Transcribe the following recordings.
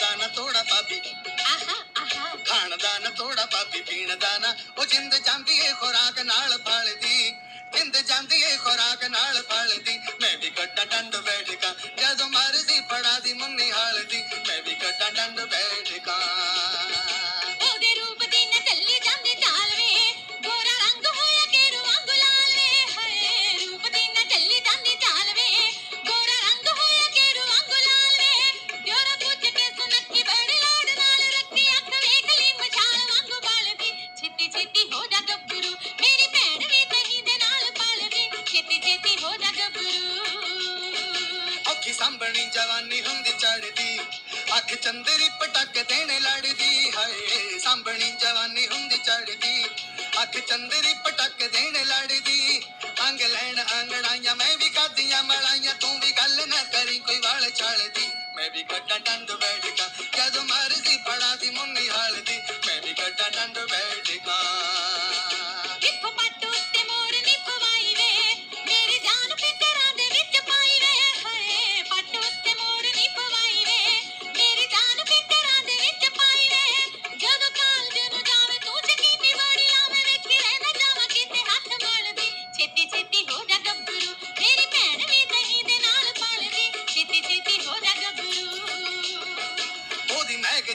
ਦਾ ਨਾ ਥੋੜਾ ਪਾਪੀ ਆਹਾ ਆਹਾ। ਖਾਣ ਦਾ ਨਾ ਥੋੜਾ ਪਾਪੀ ਪੀਣ ਦਾ ਨਾ। ਉਹ ਜਿੰਦ ਜਾਂਦੀ ਏ ਖੁਰਾਕ ਨਾਲ ਫਲਦੀ। ਜਿੰਦ ਜਾਂਦੀ ਏ ਖੁਰਾਕ ਨਾਲ ਫਲਦੀ। ਮੈਂ ਵੀ ਕੱਟਾਂ ਡੰਡ ਬੈਠਕਾਂ। ਜਦੋਂ ਮਰਜ਼ੀ ਫੜਾ ਦੀ ਮੁੰਨੀ ਹਾਲਦੀ ਮੈਂ ਵੀ ਕੱਟਾਂ ਡੰਡ ਬੈਠਕਾਂ। ਉਹਦੇ ਛੇਤੀ ਛੇਤੀ ਗੱਭਰੂ। ਔਖੀ ਸਾਂਭਣੀ ਜਵਾਨੀ ਹੁੰਦੀ ਚੜਦੀ। ਅੱਖ ਚੰਦਰੀ ਪਟਕ ਦੇਣੇ ਲੜਦੀ। ਹਾਏ, ਸਾਂਭਣੀ ਜਵਾਨੀ ਹੁੰਦੀ ਚੜਦੀ। ਅੱਖ ਚੰਦਰੀ ਪਟਕ ਦੇਣੇ ਲੜਦੀ। ਅੰਗ ਲੈਣ ਅੰਗੜਾਈਆਂ, ਮੈਂ ਵੀ ਕਾਦੀਆਂ ਮਲਾਈਆਂ। ਤੂੰ ਵੀ ਗੱਲ ਨਾ ਕਰੀ, ਕੋਈ ਵਾਲ ਛਾਲਦੀ। ਮੈਂ ਵੀ ਕੱਟਾਂ ਡੰਡ ਬੈਠਕਾਂ ਜਦੋਂ ਮਰਜ਼ੀ ਫੜਾ ਦੀ ਮੁੰਨੀ ਹਾਲਦੀ। ਮੈਂ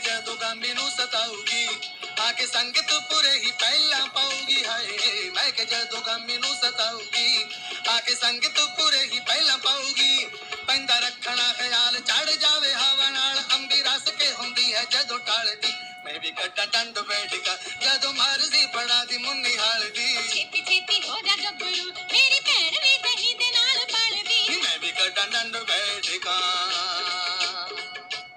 ਜਦੋਂ ਗਾਮੀ ਨੂੰ ਸਤਾਊਗੀ ਆ ਕੇ ਸੰਗਤ ਪੁਰੇ ਹੀ ਪਹਿਲਾਂ ਪਾਊਗੀ ਹਾਏ ਮਹਿਕ ਜਦੋਂ ਗਾਮੀ ਨੂੰ ਸਤਾਊਗੀ ਆ ਕੇ ਸੰਗਤ ਪੁਰੇ ਹੀ ਪਹਿਲਾਂ ਪਾਊਗੀ। ਪੈਂਦਾ ਰੱਖਣਾ ਖਿਆਲ ਚੜ ਜਾਵੇ ਹਵਾ ਨਾਲ ਅੰਬੀ ਰਸ ਕੇ ਹੁੰਦੀ ਹੈ ਜਦੋਂ ਟਾਲਦੀ। ਮੈਂ ਵੀ ਕੱਟਾਂ ਟੰਡ ਬੈਠਗਾ ਜਦੋਂ ਮਰਜ਼ੀ ਫੜਾ ਦੀ ਮੁੰਨੀ ਹਾਲਦੀ। ਛੇਤੀ ਛੇਤੀ ਹੋ ਜਾ ਗੱਭਰੂ ਮੇਰੀ ਭੈਣ ਵੀ ਦਹੀਂ ਦੇ ਨਾਲ ਪਲਦੀ। ਮੈਂ ਵੀ ਕੱਟਾਂ ਟੰਡ ਬੈਠਗਾ